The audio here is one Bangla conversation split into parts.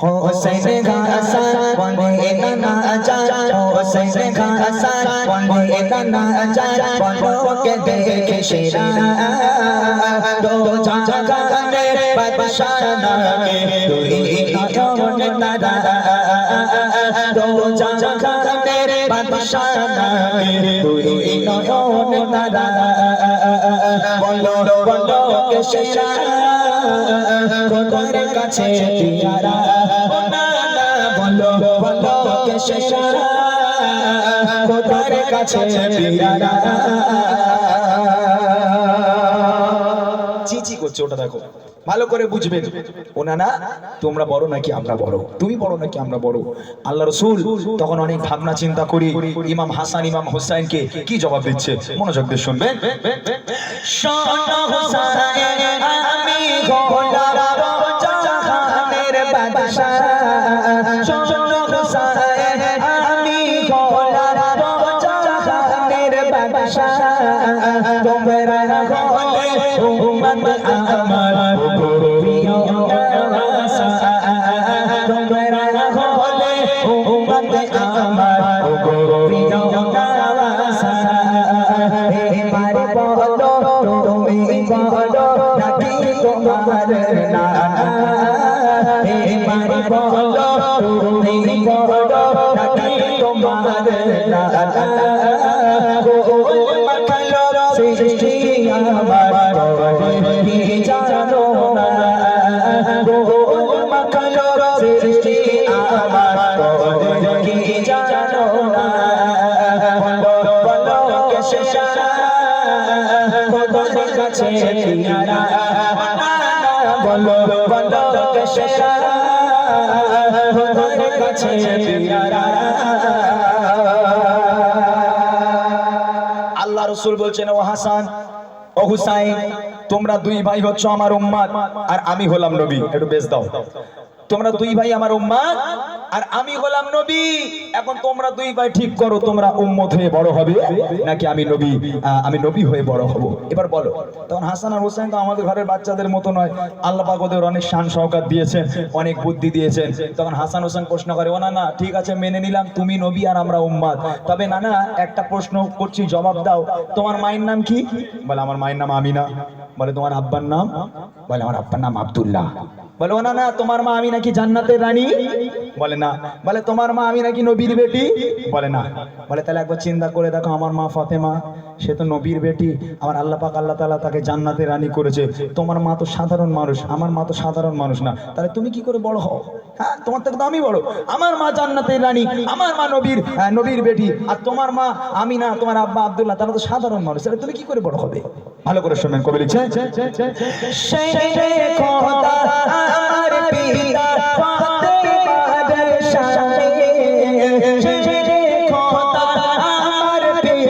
হোসেন ঘাসা বনে নানা যা হোসেন ঘাসা বনে নানা যা বলো কে দেখে সেরা দো জাগানে বাদশাহ নামে তুই নয়ন তারা দো জাগানে বাদশাহ নামে তুই নয়ন তারা বলো বলো কে সেরা খোদার কাছে পিয়ারা। না না বলো বলো কে সেরা খোদার কাছে চিচি করছে ওটা দেখো। ভালো করে বুঝবেন ওনা না তোমরা বড় নাকি আমরা বড়? তুমি বড় নাকি আমরা বড়? আল্লাহ রসুল তখন অনেক ভাবনা চিন্তা করি। ইমাম হাসান, ইমাম হোসাইনকে কি জবাব দিচ্ছে? মনোযোগ দিয়ে শুনবেন। আমি তোমার না এবার বলো তুমি বলো নাকি তোমার না গোল মাখালো সৃষ্টি আমার আল্লাহ রসুল বলছেন, ও হাসান, ও হুসাইন, তোমরা দুই ভাই হচ্ছ আমার উম্মাদ, আর আমি হলাম নবী। একটু বেশ দাও। তোমরা দুই ভাই আমার উম্মাদ আর আমি হলাম নবী। এখন তোমরা দুই ভাই ঠিক করো, তোমরা উম্মত হয়ে বড় হবে। নাকি আমি নবী? আমি নবী হয়ে বড় হব। এবার বলো, তখন হাসান আর হোসেন তো আমাদের ঘরের বাচ্চাদের মতো নয়। আল্লাহ পাক ওদের অনেক শান সহকার দিয়েছেন, অনেক বুদ্ধি দিয়েছেন। তখন হাসান হোসেন প্রশ্ন করে, ও না না ঠিক আছে, মেনে নিলাম, তুমি নবী আর আমরা উম্মাদ। তবে না না একটা প্রশ্ন করছি, জবাব দাও। তোমার মায়ের নাম কি? বলে, আমার মায়ের নাম আমিনা। বলে, তোমার আব্বার নাম? বলে, আমার আব্বার নাম আব্দুল্লাহ। বলে, ও না না তোমার মা আমি নাকি জান্নাতের রানী? বলে না। বলে, তোমার মা, আমি নাকি নবীর বেটি? বলে না। বলে, তাহলে একবার চিন্তা করে দেখো, আমার মা ফাতেমা, সে তো নবীর বেটি। আমার আল্লাহ পাক, আল্লাহ তাআলা তাকে জান্নাতের রানী করেছে। তোমার মা তো সাধারণ মানুষ, আমার মা তো সাধারণ মানুষ না। তাহলে তুমি কি করে বড় হও? হ্যাঁ তোমার থেকে তো আমি বড়। আমার মা জান্নাতের রানী, আমার মা নবীর নবীর বেটি। আর তোমার মা আমি না তোমার আব্বা আব্দুল্লাহ, তারা তো সাধারণ মানুষ। তাহলে তুমি কি করে বড় হবে? ভালো করে শুনবেন কবি লিখছে আমার পিতা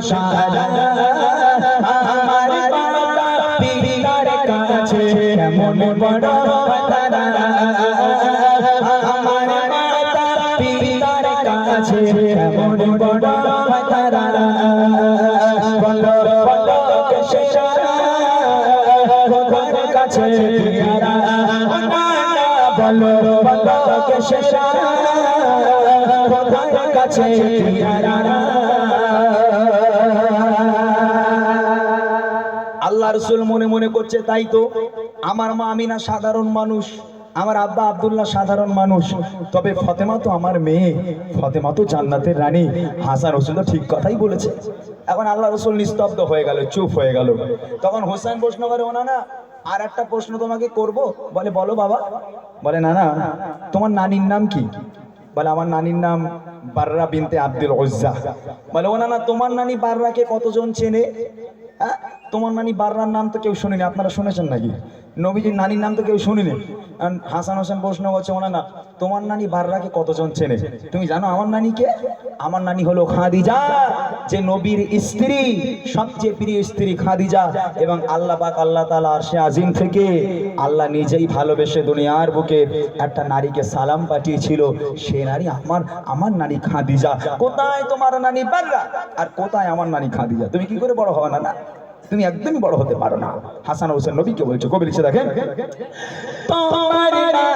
সারা আমার মাতা পিতার কাছে কেমন বড় তারা আমার মাতা পিতার কাছে কেমন বড় তারা বলো বলো খোদার কাছে পিয়ারা বলো বলো খোদার কাছে পিয়ারা আল্লাহ রসুল মনে মনে করছে, তাই তো, আমার মা আমি না সাধারণ মানুষ, আমার আব্বা আবদুল্লাহ সাধারণ মানুষ, তবে ফতেমা তো আমার মেয়ে, ফতেমা তো জান্নাতের রানী, হাসান রসুল তো ঠিক কথাই বলেছে। এখন আল্লাহ রসুল নিস্তব্ধ হয়ে গেল, চুপ হয়ে গেল। তখন হোসেন প্রশ্ন করে ওনা না আর একটা প্রশ্ন তোমাকে করব? বলে, বলো বাবা। বলে না না তোমার নানির নাম কি? বলে, আমার নানির নাম বাররা বিনতে আব্দুল ওজ্জা। বলে, ও না না তোমার নানি বাররাকে কতজন চেনে? তোমার নানি বাররার নাম তো কেউ শোনেনি আপনারা শুনেছেন নাকি? নবীজির নানির নাম তো কেউ শুনিনি। আর হাসান হোসেন প্রশ্ন করছে ওনা না, তোমার নানি বাররাকে কতজন চেনে? তুমি জানো আমার নানিকে আমার নানি হলো খাদিজা, যে নবীর স্ত্রী, সবচেয়ে প্রিয় স্ত্রী খাদিজা। এবং আল্লাহ পাক আল্লাহ তাআলা আরশে আজিম থেকে আল্লাহ নিজেই ভালোবেসে দুনিয়ার বুকে একটা নারীকে সালাম পাঠিয়েছিল। সে নারী আমার আমার নারী খাদিজা। কোথায় তোমার নানি বাররা? আর কোথায় আমার নানি খাদিজা? তুমি কি করে বড় হওয়া না না তুমি একদমই বড় হতে পারো না। হাসান হোসেন নবীকে বলছো কবি লিখে দেখেন। তোমার নানি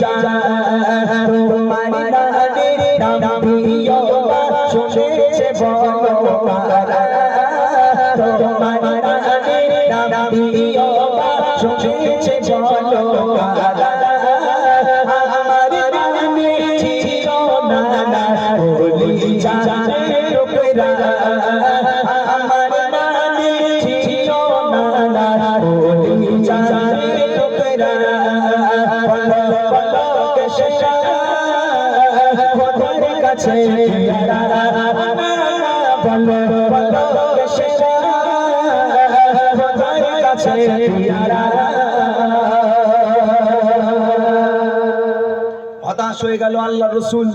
খাদিজা তোমার নানির নাম কাছে বলো বলো কাছে হতাশ হয়ে গেল আল্লাহ রসুল।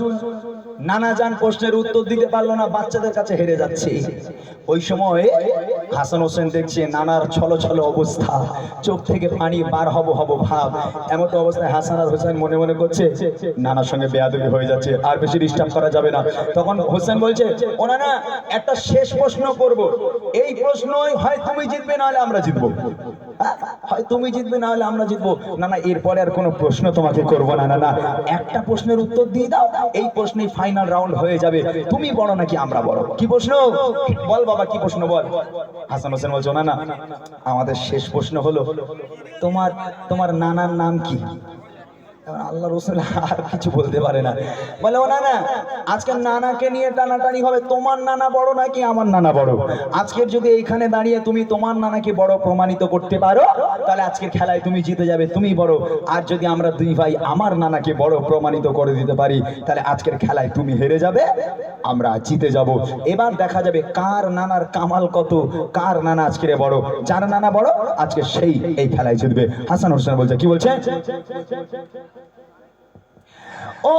নানা যান প্রশ্নের উত্তর দিতে পারল না, বাচ্চাদের কাছে হেরে যাচ্ছে। ওই সময় হাসান হোসেন দেখছে নানার ছলো ছলো অবস্থা, চোখ থেকে পানি বার হব হব ভাব। এমন অবস্থায় হাসান আর হোসেন মনে মনে করছে, নানার সঙ্গে বেয়াদবি হয়ে যাচ্ছে, আর বেশি ডিস্টার্ব করা যাবে না। তখন হোসেন বলছে ওনা না একটা শেষ প্রশ্ন করব। এই প্রশ্নই হয় তুমি জিতবে, নাহলে আমরা জিতবো। হ্যাঁ, হয় তুমি জিতবে না হলে আমরা জিতবো না না এরপরে আর কোনো প্রশ্ন তোমাকে করব না না না একটা প্রশ্নের উত্তর দিয়ে দাও এই প্রশ্নেই ফাইনাল রাউন্ড হয়ে যাবে তুমি বড় নাকি আমরা বড় কি প্রশ্ন বল বাবা কি প্রশ্ন বল হাসান হোসেন বলছো না না আমাদের শেষ প্রশ্ন হলো তোমার তোমার নানার নাম কি আল্লাহ রসুল আর কিছু বলতে পারে না। বলে, ও না না আজকে নানাকে নিয়ে টানাটানি হবে, তোমার নানা বড় নাকি আমার নানা বড়? আজকের যদি এইখানে দাঁড়িয়ে তুমি তোমার নানাকে বড় প্রমাণিত করতে পারো, তাহলে আজকের খেলায় তুমি জিতে যাবে, তুমি বড়। আর যদি আমরা দুই ভাই আমার নানাকে বড় প্রমাণিত করে দিতে পারি, তাহলে আজকের খেলায় তুমি হেরে যাবে, আমরা জিতে যাব। এবার দেখা যাবে কার নানার কামাল কত, কার নানা আজকের বড়, যার নানা বড়, আজকে সেই এই খেলায় জিতবে। হাসান হোসেন বলছে, কি বলছে? ও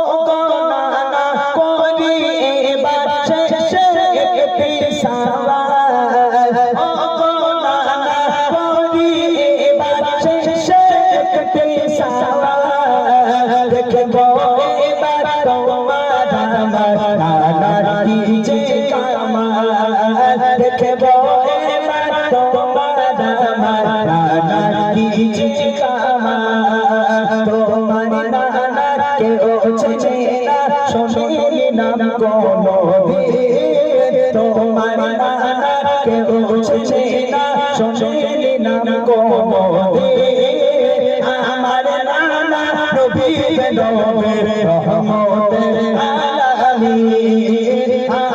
কেউ চেনে না শোনেনি নাম কোনো তোমার নানা কেউ চেনে না শোনেনি নাম কোনো আমার নানা নবী নবীর রহমতের আলামিন।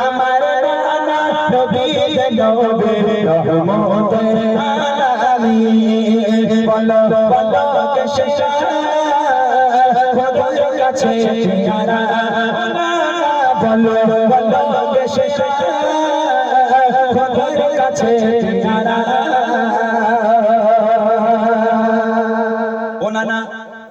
আমার নানা নবী নবীর রহমতের কাছে পিয়ারা বলো বলো বেশে খোদার কাছে পিয়ারা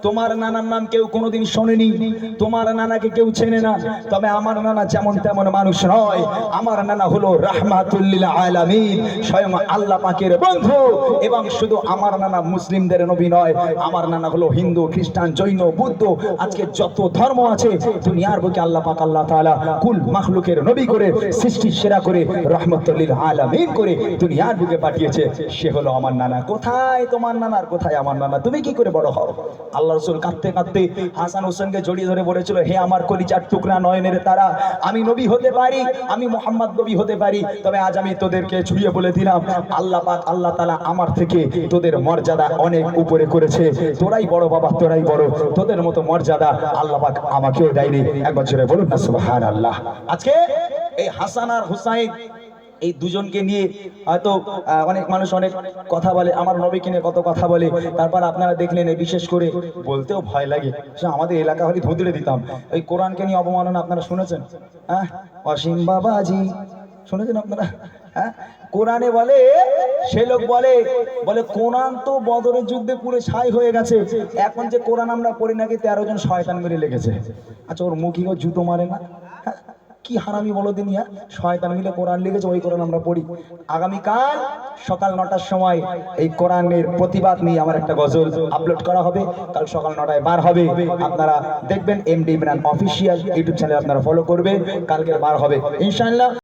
তোমার নানার নাম কেউ কোনোদিন শোনেনি। তোমার নানাকে কেউ চেনে না। তবে আমার নানা যেমন তেমন মানুষ নয়। আমার নানা হলো রাহমাতুল্লিল আলামিন। স্বয়ং আল্লাহ পাকের বন্ধু। এবং শুধু আমার নানা মুসলিমদের নবী নয়, আমার নানা হলো হিন্দু, খ্রিস্টান, জৈন, বুদ্ধ। আজকে যত ধর্ম আছে, দুনিয়ার বুকে আল্লাহ পাক, আল্লাহ তাআলা কুল মাখলুকের নবী করে, সৃষ্টি সেরা করে রহমতুল্লিল আলামিন করে দুনিয়ার বুকে পাঠিয়েছে। সে হলো আমার নানা। কোথায় তোমার নানার? কোথায় আমার নানা? তুমি কি করে বড় হও? আল্লাহ রসুল কাঁদতে কাঁদতে হাসান হোসেনকে জড়িয়ে ধরে বলেছিল, হে আমার কলিজার টুকরা নয়নের তারা, আমি নবী হতে পারি, আমি মোহাম্মদ নবী হতে পারি, তবে আজ আমি তোদেরকে ছুঁয়ে বলে দিলাম, আল্লাহ পাক, আল্লাহ তালা আমার থেকে তোদের মর্যাদা অনেক উপরে করেছে, তোরাই বড় বাবা, তোরাই বড়, তোদের মতো মর্যাদা আল্লাহ পাক আমাকেও দেয়নি। একবার জোরে বলুন না সুবহান আল্লাহ আজকে এই হাসান আর হুসাইন এই দুজনকে নিয়ে হয়তো অনেক মানুষ অনেক কথা বলে, আমার নবীকে নিয়ে কত কথা বলে, তারপর আপনারা দেখলেন বিশেষ করে বলতেও ভয় লাগে। সে আমাদের এলাকা হলে ধুতরে দিতাম। ওই কোরআনকে নিয়ে অবমাননা আপনারা শুনেছেন? হ্যাঁ? অসীম বাবাজি, শুনেছেন আপনারা? হ্যাঁ? কোরআনে বলে, সে লোক বলে বলে, কোরআন তো বদরের যুদ্ধে পুরো ছাই হয়ে গেছে। এখন যে কোরআন আমরা পড়ি নাকি তেরো জন শয়তান মেরে লেগেছে। আচ্ছা ওর মুখি ও জুতো মারে না? হ্যাঁ? কি হারামি বলো দিনিয়া শয়তান মিলে কোরআন লিখেছে, ওই কোরআন আমরা পড়ি। আগামীকাল সকাল নটার সময় এই কোরআনের প্রতিবাদ নিয়ে আমার একটা গজল আপলোড করা হবে। কাল সকাল নটায় বার হবে। আপনারা দেখবেন M D Imran official YouTube channel আপনারা ফলো করবে কালকে বার হবে। ইনশাআল্লাহ।